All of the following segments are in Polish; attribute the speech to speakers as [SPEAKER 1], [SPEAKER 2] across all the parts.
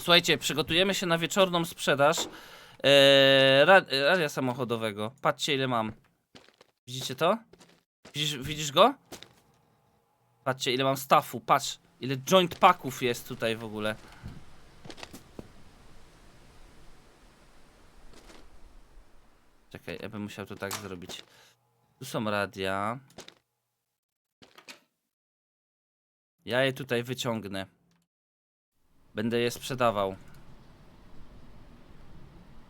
[SPEAKER 1] Słuchajcie, przygotujemy się na wieczorną sprzedaż e, ra, radia samochodowego. Patrzcie ile mam. Widzicie to? Widzisz, widzisz go? Patrzcie ile mam staffu, patrz. Ile joint packów jest tutaj w ogóle. Czekaj, ja bym musiał to tak zrobić. Tu są radia. Ja je tutaj wyciągnę. Będę je sprzedawał.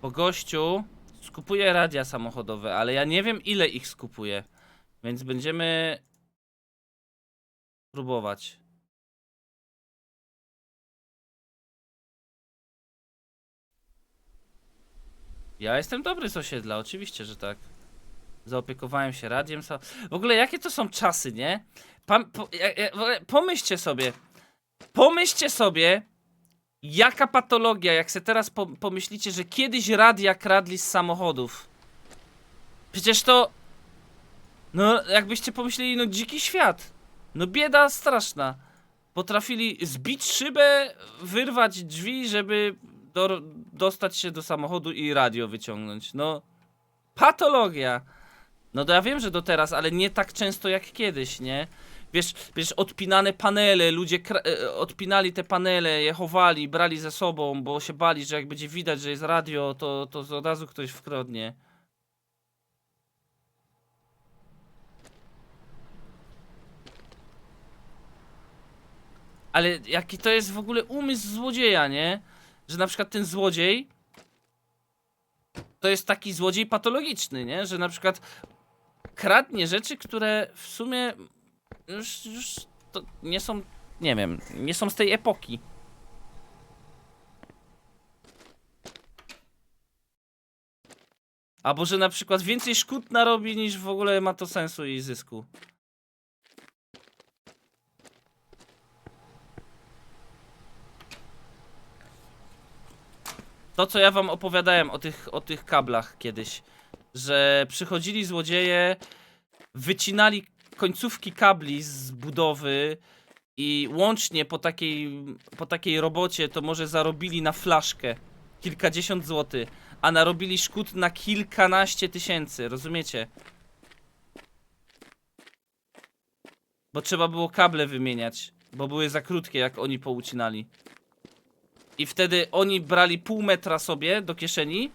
[SPEAKER 1] Po gościu skupuje radia samochodowe, ale ja nie wiem ile ich skupuje. Więc będziemy próbować. Ja jestem dobry z osiedla, oczywiście, że tak. Zaopiekowałem się radiem. W ogóle jakie to są czasy, nie? Pam, po, ja, ja, pomyślcie sobie. Pomyślcie sobie, jaka patologia, jak se teraz po, pomyślicie, że kiedyś radia kradli z samochodów. Przecież to. No, jakbyście pomyśleli, no dziki świat. No bieda straszna. Potrafili zbić szybę, wyrwać drzwi, żeby do, dostać się do samochodu i radio wyciągnąć. No, patologia. No to ja wiem, że do teraz, ale nie tak często jak kiedyś, nie? Wiesz, wiesz odpinane panele, ludzie kra- e, odpinali te panele, je chowali, brali ze sobą, bo się bali, że jak będzie widać, że jest radio, to, to od razu ktoś wkradnie. Ale jaki to jest w ogóle umysł złodzieja, nie? Że na przykład ten złodziej to jest taki złodziej patologiczny, nie? Że na przykład kradnie rzeczy, które w sumie już, już to nie są, nie wiem, nie są z tej epoki. Albo że na przykład więcej szkód narobi niż w ogóle ma to sensu i zysku. To, co ja wam opowiadałem o tych, o tych kablach kiedyś, że przychodzili złodzieje, wycinali końcówki kabli z budowy i łącznie po takiej, po takiej robocie to może zarobili na flaszkę kilkadziesiąt złotych, a narobili szkód na kilkanaście tysięcy, rozumiecie? Bo trzeba było kable wymieniać, bo były za krótkie jak oni poucinali. I wtedy oni brali pół metra sobie do kieszeni,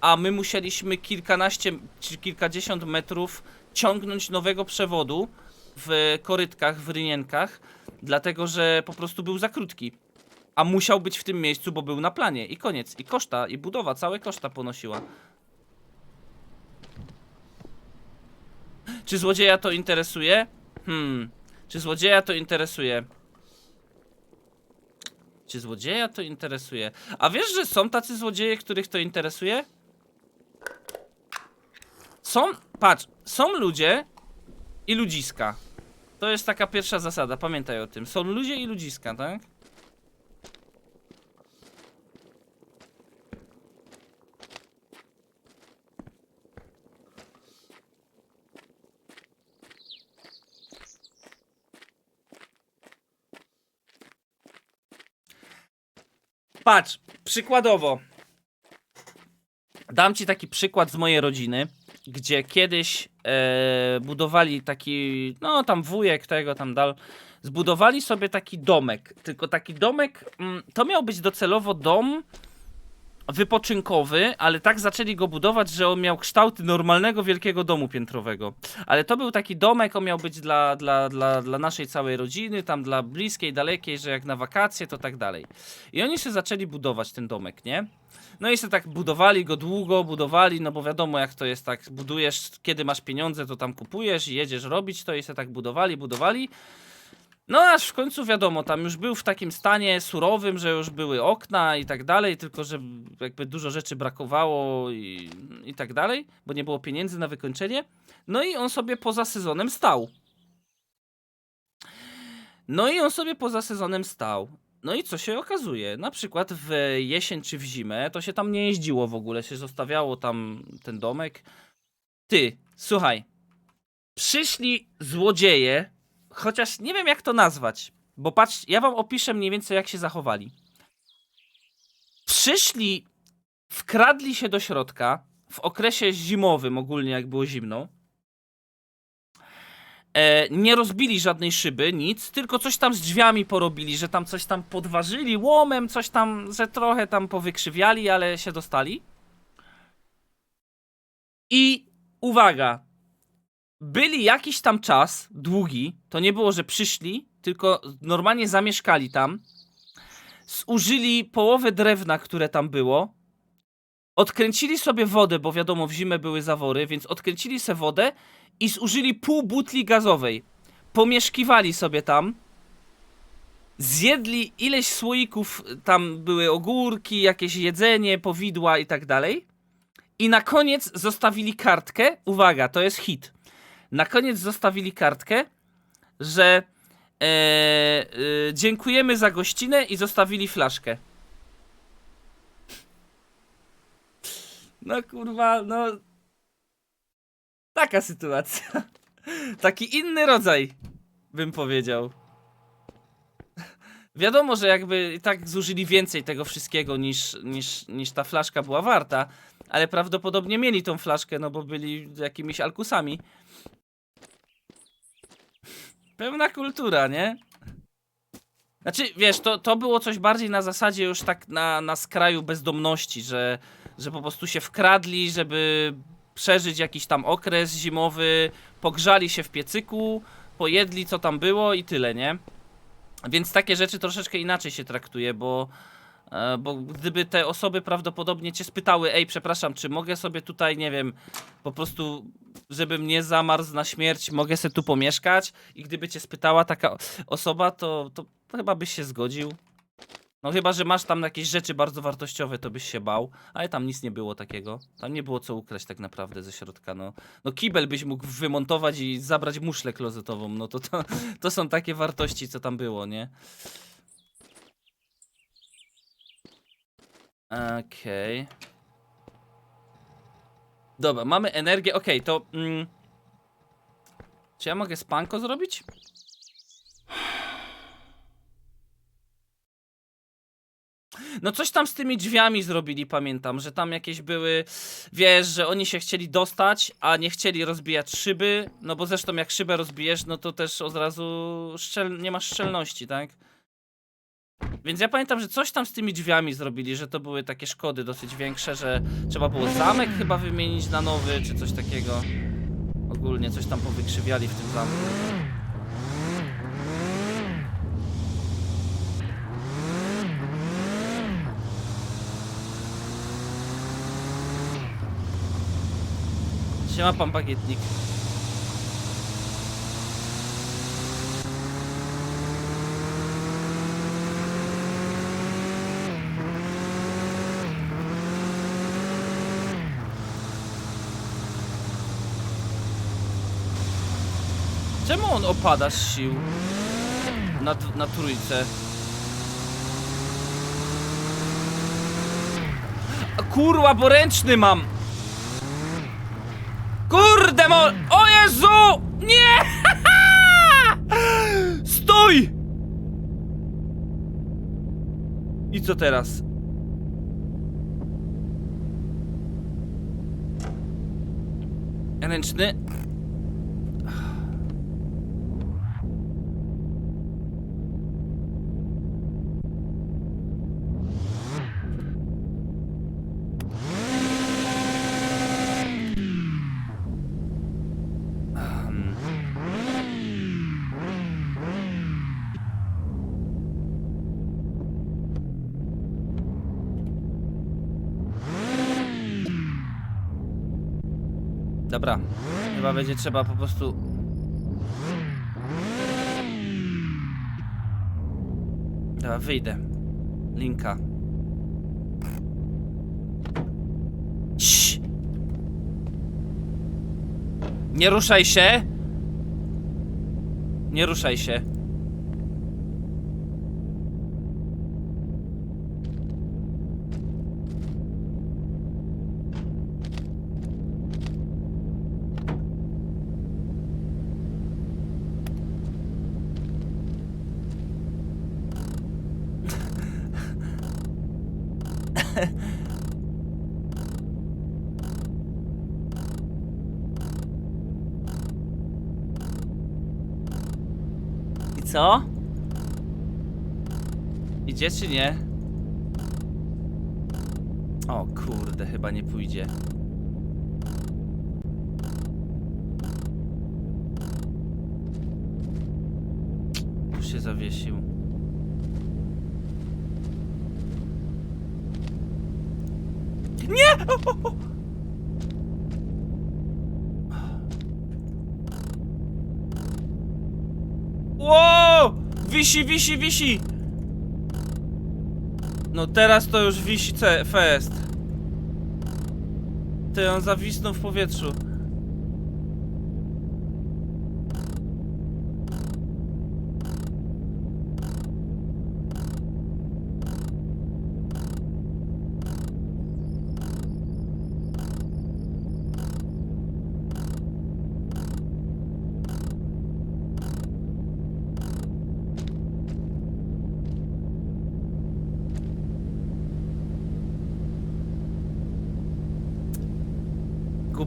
[SPEAKER 1] a my musieliśmy kilkanaście czy kilkadziesiąt metrów ciągnąć nowego przewodu w korytkach, w rynienkach, dlatego że po prostu był za krótki. A musiał być w tym miejscu, bo był na planie. I koniec. I koszta, i budowa, całe koszta ponosiła. Czy złodzieja to interesuje? Hmm. Czy złodzieja to interesuje? Czy złodzieja to interesuje? A wiesz, że są tacy złodzieje, których to interesuje? Są, patrz, są ludzie i ludziska. To jest taka pierwsza zasada, pamiętaj o tym. Są ludzie i ludziska, tak? Patrz, przykładowo. Dam ci taki przykład z mojej rodziny, gdzie kiedyś e, budowali taki, no tam wujek tego, tam dal, zbudowali sobie taki domek. Tylko taki domek, mm, to miał być docelowo dom wypoczynkowy, ale tak zaczęli go budować, że on miał kształty normalnego wielkiego domu piętrowego. Ale to był taki domek, on miał być dla, dla, dla, dla naszej całej rodziny, tam dla bliskiej, dalekiej, że jak na wakacje, to tak dalej. I oni się zaczęli budować ten domek, nie? No i się tak budowali go długo, budowali, no bo wiadomo jak to jest, tak budujesz, kiedy masz pieniądze, to tam kupujesz i jedziesz robić to i się tak budowali, budowali. No aż w końcu wiadomo, tam już był w takim stanie surowym, że już były okna i tak dalej, tylko że jakby dużo rzeczy brakowało i, i tak dalej, bo nie było pieniędzy na wykończenie. No i on sobie poza sezonem stał. No i on sobie poza sezonem stał. No i co się okazuje? Na przykład w jesień czy w zimę to się tam nie jeździło w ogóle, się zostawiało tam ten domek. Ty, słuchaj. Przyszli złodzieje, chociaż nie wiem jak to nazwać, bo patrz, ja wam opiszę mniej więcej jak się zachowali. przyszli, wkradli się do środka w okresie zimowym, ogólnie jak było zimno. E, nie rozbili żadnej szyby, nic, tylko coś tam z drzwiami porobili, że tam coś tam podważyli łomem, coś tam, że trochę tam powykrzywiali, ale się dostali. I uwaga, byli jakiś tam czas, długi, to nie było, że przyszli, tylko normalnie zamieszkali tam, zużyli połowę drewna, które tam było, odkręcili sobie wodę, bo wiadomo, w zimę były zawory, więc odkręcili sobie wodę i zużyli pół butli gazowej. Pomieszkiwali sobie tam, zjedli ileś słoików, tam były ogórki, jakieś jedzenie, powidła i tak dalej. I na koniec zostawili kartkę, uwaga, to jest hit. Na koniec zostawili kartkę, że e, e, dziękujemy za gościnę i zostawili flaszkę. No kurwa, no. Taka sytuacja. Taki inny rodzaj, bym powiedział. Wiadomo, że jakby i tak zużyli więcej tego wszystkiego niż, niż, niż ta flaszka była warta, ale prawdopodobnie mieli tą flaszkę, no bo byli jakimiś alkusami. Pełna kultura, nie? Znaczy, wiesz, to, to było coś bardziej na zasadzie już tak na, na skraju bezdomności, że, że po prostu się wkradli, żeby przeżyć jakiś tam okres zimowy, pogrzali się w piecyku, pojedli co tam było i tyle, nie? Więc takie rzeczy troszeczkę inaczej się traktuje, bo, bo gdyby te osoby prawdopodobnie cię spytały, ej, przepraszam, czy mogę sobie tutaj, nie wiem, po prostu, żebym nie zamarł na śmierć, mogę sobie tu pomieszkać? I gdyby cię spytała taka osoba, to, to chyba byś się zgodził. No chyba, że masz tam jakieś rzeczy bardzo wartościowe, to byś się bał, ale tam nic nie było takiego. Tam nie było co ukraść tak naprawdę ze środka, no. No kibel byś mógł wymontować i zabrać muszlę klozetową, no to, to, to są takie wartości, co tam było, nie? Okej. Dobra, mamy energię, okej, to... Mm, czy ja mogę spanko zrobić? No coś tam z tymi drzwiami zrobili, pamiętam, że tam jakieś były, wiesz, że oni się chcieli dostać, a nie chcieli rozbijać szyby, no bo zresztą jak szybę rozbijesz, no to też od razu szczel nie masz szczelności, tak? Więc ja pamiętam, że coś tam z tymi drzwiami zrobili, że to były takie szkody dosyć większe, że trzeba było zamek chyba wymienić na nowy, czy coś takiego. Ogólnie coś tam powykrzywiali w tym zamku. Siema pan bagietnik. On opada z sił? Na, na trójce. A kurwa, bo ręczny mam! Kurde mo... O Jezu! Nie! Stój! I co teraz? Ręczny? Dobra, chyba będzie trzeba po prostu... Dobra, wyjdę. Linka. Cii. Nie ruszaj się! Nie ruszaj się. I co? Idzie czy nie? O kurde, chyba nie pójdzie. Już się zawiesił. Nie! O! Wisi, wisi, wisi! No teraz to już wisi fest. Ty on zawisnął w powietrzu.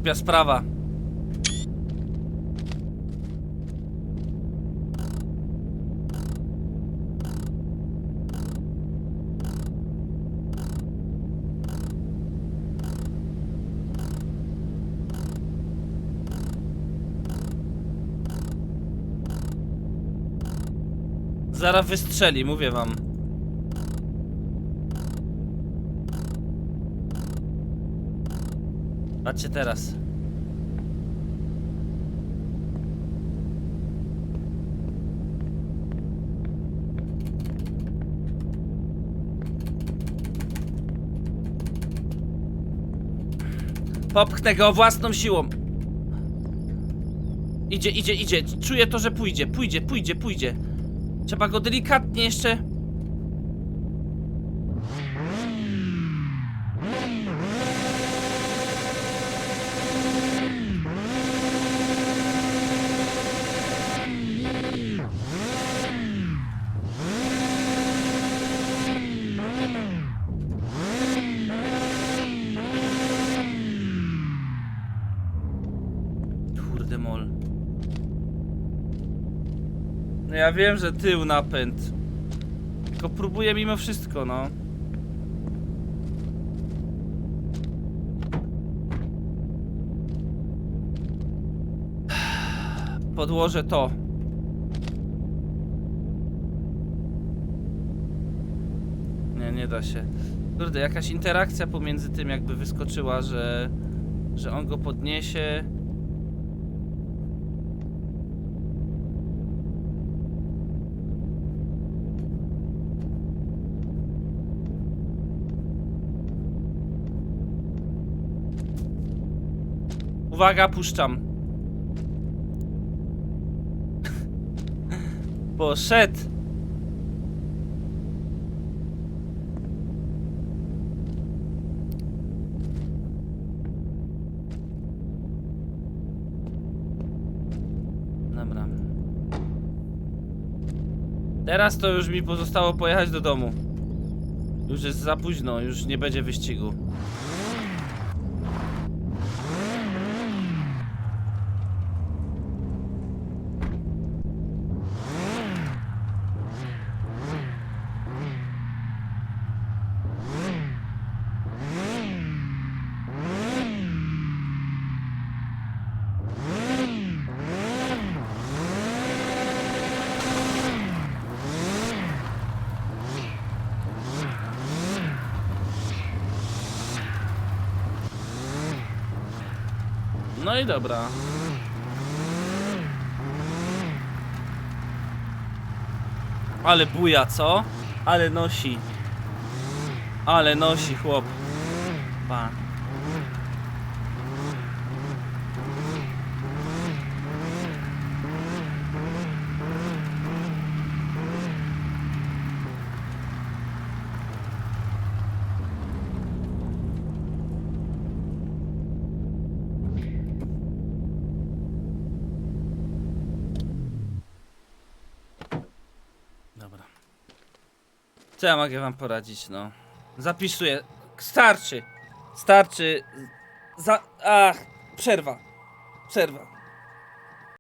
[SPEAKER 1] Głupia sprawa. Zaraz wystrzeli, mówię wam. Patrzcie teraz. Popchnę go własną siłą. Idzie, idzie, idzie. Czuję to, że pójdzie. Pójdzie, pójdzie, pójdzie. Trzeba go delikatnie jeszcze. Ja wiem, że tył napęd. Tylko próbuję mimo wszystko, no. Podłożę to. Nie, nie da się. Kurde, jakaś interakcja pomiędzy tym jakby wyskoczyła, że, że on go podniesie. Uwaga, puszczam. Poszedł. Dobra. Teraz to już mi pozostało pojechać do domu. Już jest za późno, już nie będzie wyścigu. No i dobra. Ale buja, co? Ale nosi. Ale nosi, chłop. Pa. Co ja mogę wam poradzić, no? Zapisuję. Starczy. Starczy. Za... Ach, przerwa. Przerwa.